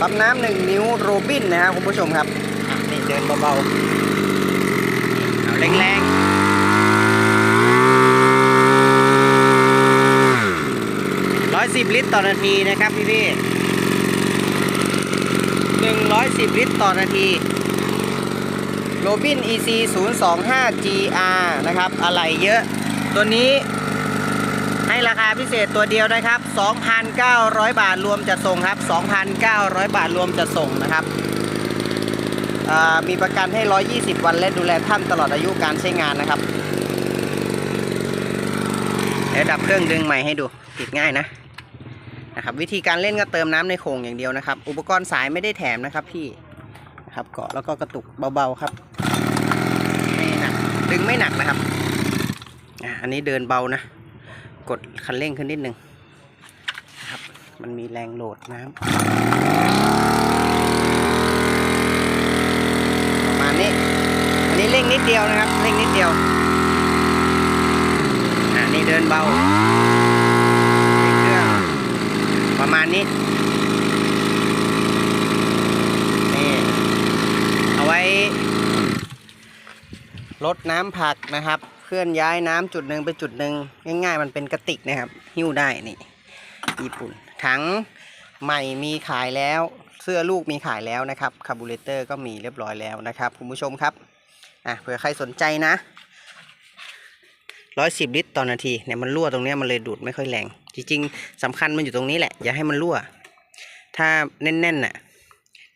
ปั๊มน้ำหนึ่งนิ้วโรบินนะครับคุณผู้ชมครับนี่เดินเบาๆเอาแรงๆร้อยสิบลิตรต่อนาทีนะครับพี่พี่หนึ่งร้อยสิบลิตรต่อนาทีโรบิน EC 0 2 5 GR นะครับ อะไรเยอะ ตัวนี้ พิเศษตัวเดียวนะครับ 2,900 บาทรวมจะส่งครับ 2,900 บาทรวมจะส่งนะครับ มีประกันให้ 120 วันและดูแลท่านตลอดอายุการใช้งานนะครับเดี๋ยวดับเครื่องดึงใหม่ให้ดูติดง่ายนะนะครับ วิธีการเล่นก็เติมน้ำในโคงอย่างเดียวนะครับ อุปกรณ์สายไม่ได้แถมนะครับพี่นะครับเกาะแล้วก็กระตุกเบาๆครับไม่หนักดึงไม่หนักนะครับอันนี้เดินเบานะ กดคันเร่งขึ้นนิดนึงนะครับ มันมีแรงโหลดน้ำประมาณนี้ อันนี้เร่งนิดเดียวนะครับ เร่งนิดเดียว อ่านี่เดินเบาเครื่องประมาณนี้นี่เอาไว้ลดน้ำผักนะครับ เคลื่อนย้ายน้ำจุดหนึ่งไปจุดหนึ่งง่าย ๆ มันเป็นกระติกนะครับ หิ้วได้นี่ ญี่ปุ่น ถังใหม่มีขายแล้ว เสื้อลูกมีขายแล้วนะครับคาร์บูเรเตอร์ก็มีเรียบร้อยแล้วนะครับคุณผู้ชมครับอะเผื่อใครสนใจนะร้อยสิบลิตรต่อนาทีเนี่ยมันรั่วตรงเนี้ยมันเลยดูดไม่ค่อยแรง จริงๆสำคัญมันอยู่ตรงนี้แหละ อย่าให้มันรั่ว ถ้าแน่นๆน่ะ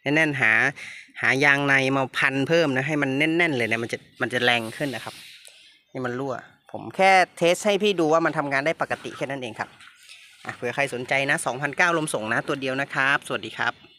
แน่นๆหาหายางในมาพันเพิ่มนะให้มันแน่น ๆ เลยเนี่ยมันจะมันจะแรงขึ้นนะครับ นี่มันรั่ว ผมแค่เทสให้พี่ดูว่ามันทำงานได้ปกติแค่นั้นเองครับเผื่อใครสนใจนะ2,009ลมส่งนะตัวเดียวนะครับ สวัสดีครับ